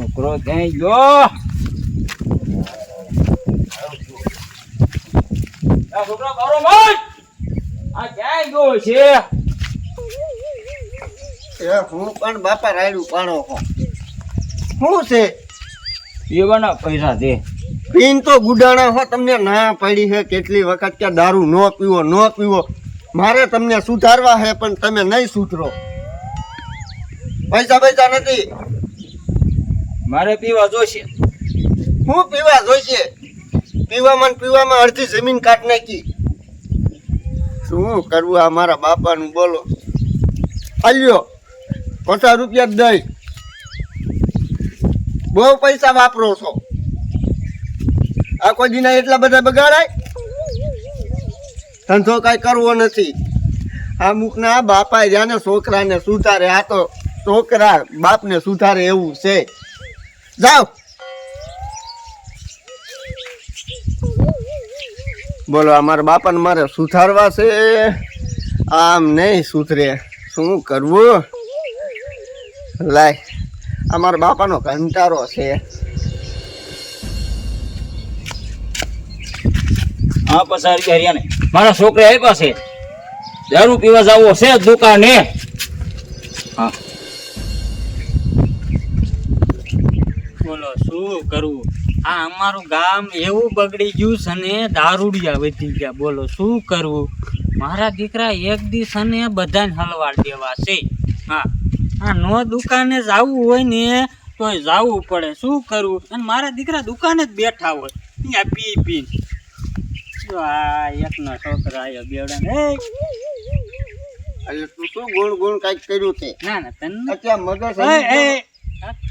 છોકરો ક્યાંય ગયો. આ છોકરો બારો મત આ ક્યાંય ગયો છે? એ હું પણ બાપા રાયડું પાણો હો શું છે? પીવાના પૈસા દે પીન તો ગુડાણા હો તમને ના પડી છે કેટલી વખત કે દારૂ ન પીવો ન પીવો. મારે તમને સુધારવા છે પણ તમે નહીં સુધરો. પૈસા પૈસા નથી. મારે પીવા જોશે હું પીવા જોઈશે? પીવામાં પીવામાં અડધી જમીન કાઢ નાખી. શું કરવું આ મારા બાપાનું બોલો. આલ્યો, પચાસ રૂપિયા દઈ. બહુ પૈસા વાપરો છો. આ કોઈ દીના એટલા બધા બગાડાય? ધંધો કાંઈ કરવો નથી. આ મુખના બાપા જાને છોકરાને સુધારે, આ તો છોકરા બાપને સુધારે એવું છે. જાઓ. બોલો, અમારા બાપાને મારે સુધારવા છે. આમ નહીં સુધરે. શું કરવું? લાય, અમારા બાપાનો કંટારો છે. હા, પસાર કે હરિયાને મારા છોકરા આપ્યા છે. દારૂ પીવા જાવો છે દુકાને. હા. બોલો શું કરવું આ અમારું ગામ એવું બગડી ગયું છે ને દારૂડિયા વધી ગયા. બોલો શું કરવું મારા દીકરા એક દિવસ અને બધાને હલવાડ દેવા છે. હા હા નો દુકાને જવું હોય ને તો જવું પડે. શું કરવું અને મારા દીકરા દુકાને જ બેઠા હોય. અહીંયા પી પી. આ એકનો છોકરા આવ્યો બેવડા એટલે તું શું ગુણ ગુણ કાંઈક કર્યું છે ના ના તને મગજ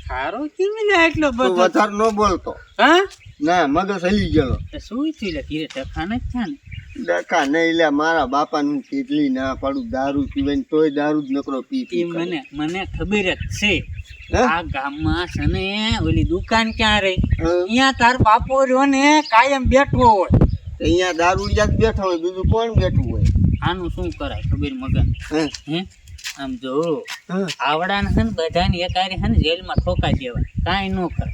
ખારો કેવી ને એટલો બધો? વધારે ન બોલતો. હા? ના મગજ હલી ગયો શું થયું લે? ધીરે ટકાને જ છે ને ડખા નહીં લે મારા બાપાનું કેટલી ના પાડું દારૂ પીવાય ને તોય દારૂ જ નકરો પી પી મને મને ખબર જ છે? આ ગામમાં છે ને ઓલી દુકાન ક્યાં રહી અહીંયા તાર બાપો રહ્યો ને કાયમ બેઠો હોય. અહીંયા દારૂ જ બેઠો હોય બીજું કોણ બેઠું હોય? આનું શું કરાય ખબર મગન હે? આમ જો? આવડાને છે ને બધાને એક હારે છે ને જેલમાં ઠોકાઈ દેવા. કાંઈ ન કરે.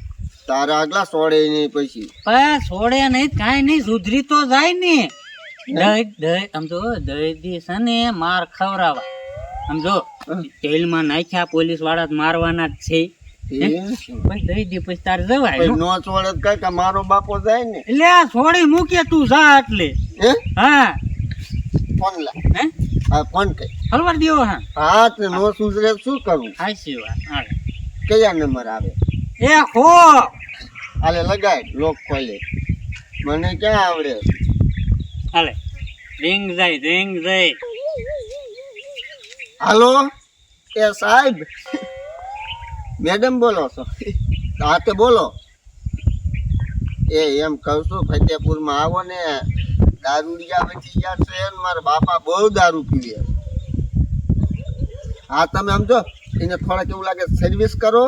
તારા આગલા સોડે નહીં પછી. પણ સોડે નહીં કાંઈ નહીં સુધરી તો જાય ને. દહીં દહીં સમજો દહીં દી છે ને માર ખવડાવા. સમજો જેલમાં નાખ્યા પોલીસવાળા મારવાના જ છે. દઈ દે પછી તારે જવાય પછી નો ચોડે તો મારો બાપો જાય ને. એટલે આ છોડી મૂકે તું જા એટલે. હા? ફોન લા. હે? હા ફોન કઈ હલવાર દેવો હા. હા તો નો સુધરે શું કરવું હાચી વાત હાલે. કયા નંબર આવે? એ હો હાલે લગાય લોક ખોલે. મને ક્યાં આવડે? હાલે. રિંગ જાય રિંગ જાય. હાલો? એ સાહેબ. મેડમ બોલો છો. હા તે બોલો. એ એમ કહું છું ફતેપુરમાં આવો ને. દારૂડિયા પછી ગયા છે મારા બાપા બહુ દારૂ પીવે હા તમે સમજો એને થોડાક એવું લાગે સર્વિસ કરો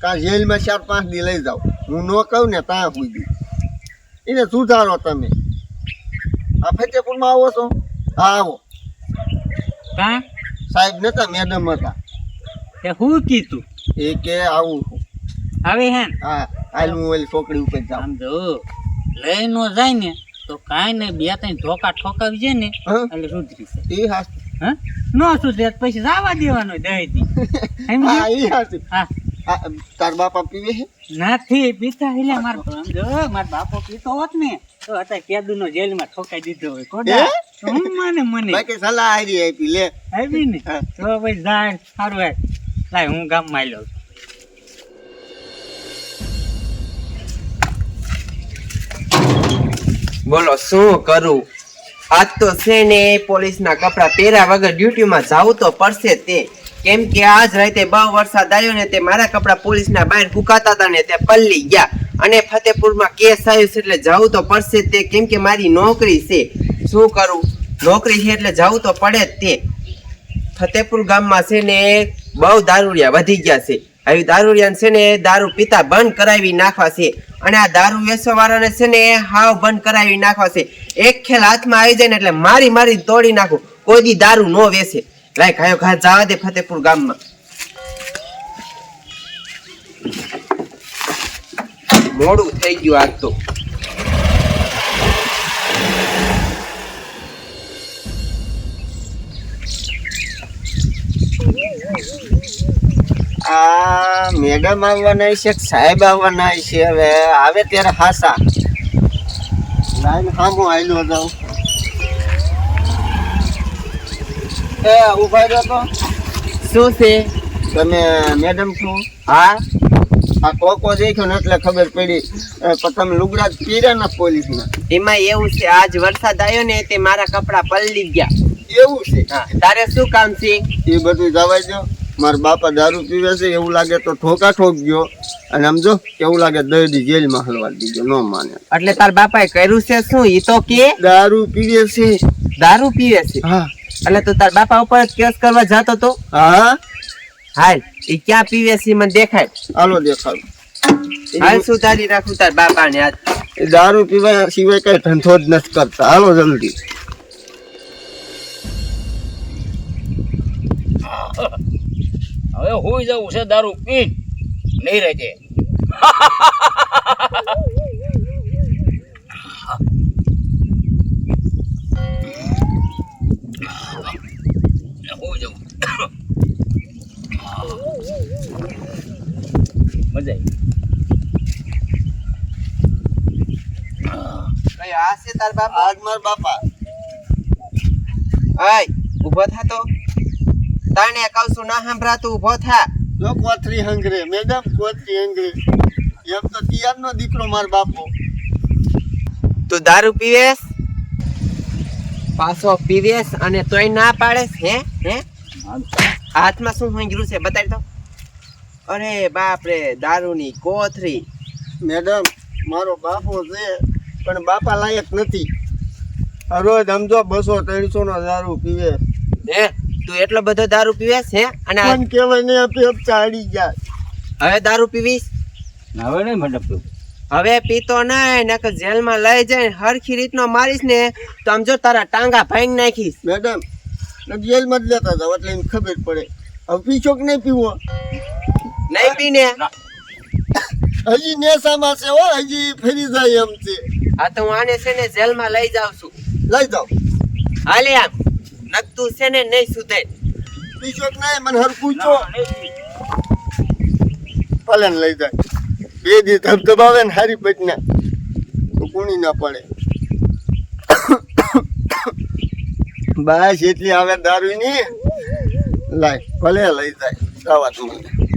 કાં જેલમાં ચાર પાંચ દી લઈ જાઓ. હું ન કહું ને ત્યાં સુધી. એને સુધારો તમે. આ ફતેપુરમાં આવો છો? હા આવો. કા? સાહેબ નતા મેડમ હતા. તે હું કીધું? એ કે આવું. હવે હે હા હાલ હું ઓલી છોકરી ઉપર જાઉં. સમજો લઈ નો જાય ને તો કાંઈ ને બે ત્રણ ધોકા ઠોકાવી જાય ને એટલે સુધરી એ હાસ હા નો સુધરે પછી જવા દેવાનો દઈ દી હા એ હાસ હા. હા તાર બાપા પીવે છે? નથી પીતા એટલે માર સમજો માર બાપો પીતો હોત ને તો અત્યારે કેદુનો જેલમાં ઠોકાઈ દીધો હોય કોડા. મને મને. બાકી સલાહ આવી આપી લે. આવી ને. તો ભાઈ જાય સારું હે લાય હું ગામમાં લઉં બોલો શું કરું? આજ તો છે ને પોલીસના કપડા પહેર્યા વગર ડ્યુટીમાં જવું તો પડશે તે. કેમ કે આજ રાતે બહુ વરસાદ આવ્યો ને તે મારા કપડા પોલીસના બહાર ફૂંકાતા હતા ને તે પલ્લી ગયા. અને ફતેપુરમાં કેસ આવ્યો છે એટલે જવું તો પડશે તે. કેમ કે મારી નોકરી છે. શું કરું? નોકરી છે એટલે જવું તો પડે જ તે. ફતેપુર ગામમાં છે ને બહુ દારૂડિયા વધી ગયા છે. આવી દારૂડિયાને છે ને દારૂ પીતા બંધ કરાવી નાખવા છે. અને આ દારૂ વેચવાવાળાને છે ને હાવ બંધ કરાવી નાખવા છે. એક ખેલ હાથમાં આવી જાય ને એટલે મારી મારી તોડી નાખું. કોઈ દી દારૂ નો વેચે. લાય ખાયો ઘા જવા દે ફતેપુર ગામમાં. મોડું થઈ ગયું આજ તો. મેડમ આવવાના છે સાહેબ આવવાના છે? હવે આવે ત્યારે હાસા. લાઈન સામો આયલો જાઉં એ ઊભા રહ્યો તો. શું છે? તમે મેડમ છો? હા. આ કોકો દેખ્યો ને એટલે ખબર પડી. પ્રથમ લુગડા પીરા ના પોલીસ ના એમાં એવું છે આજ વરસાદ આવ્યો ને તે મારા કપડા પલળી ગયા. એવું છે? હા તારે શું કામ છે? એ બધું જવાય દો મારા બાપા દારૂ પીવે છે એવું લાગે તો ઠોકા ઠોક ગયો. અને સમજો કેવું લાગે દર્દી જેલમાં હલવા દીધો ન માને. એટલે તાર બાપાએ કર્યું છે શું? ઈ તો કે? દારૂ પીવે છે. દારૂ પીવે છે? હા. એટલે તો તાર બાપા ઉપર જ કેસ કરવા જતો તો? હા. હાલ ઈ ક્યાં પીવે છે મને દેખાય. હાલો દેખાડો. હાલ શું તારી રાખું તાર બાપાને આજ? એ દારૂ પીવા સિવાય કઈ ધંધો જ નથી કરતા. હાલો જલ્દી. હવે હોઈ જવું છે દારૂ પી નહીં રહેજે. હોઈ જવું મજા આવી. આ છે તાર બાપા? આજ માર બાપા. આય ઊભો થા તો. તાણે કહું છું ના સંભળાતું ઊભો થા. જો કોથરી હંગરે મેડમ કોથરી હંગરે. એમ તો તિયારનો દીકરો મારો બાપો. તું દારૂ પીવેસ પાછો પીવેસ અને તોય ના પાડેસ હે? હે? હાથમાં શું હંગરું છે બતાવી દો. અરે બાપ રે દારૂની કોથરી મેડમ મારો બાપો છે પણ બાપા લાયક નથી. રોજ સમજો બસો ત્રણસો નો દારૂ પીવે. હે? તું એટલો બધો દારૂ પીવેસ હે? અને આ- પણ કેવાય ને પેપ ચાડી જાય. હવે દારૂ પીવીશ? હવે નહીં મંડપ તું હવે પીતો નહીં નકર જેલમાં લઈ જઈને હરખી રીતનો મારીશ ને તો આમ જો તારા ટાંગા ભાંગી નાખીશ. મેડમ જેલમાં જ લેતા જાવ એટલે એને ખબર પડે. હવે પીશો કે નહીં પીવો? નહીં પીને. હજી નેસામાં છે હો હજી ફરી જાય એમ છે. આ તો હું આને છે ને જેલમાં લઈ જાઉં છું. લઈ જાઉં હાલે આમ. નકતું છે ને નહીં સુધે. પીછો કે નહીં મને હર પૂછો. પલન લઈ જાય. બે દી ધબધબાવે ને હારી પટના તો કોણી ના પડે. બસ એટલી આવે દારૂ ની લાય ભલે લઈ જાય. આવા તું મને.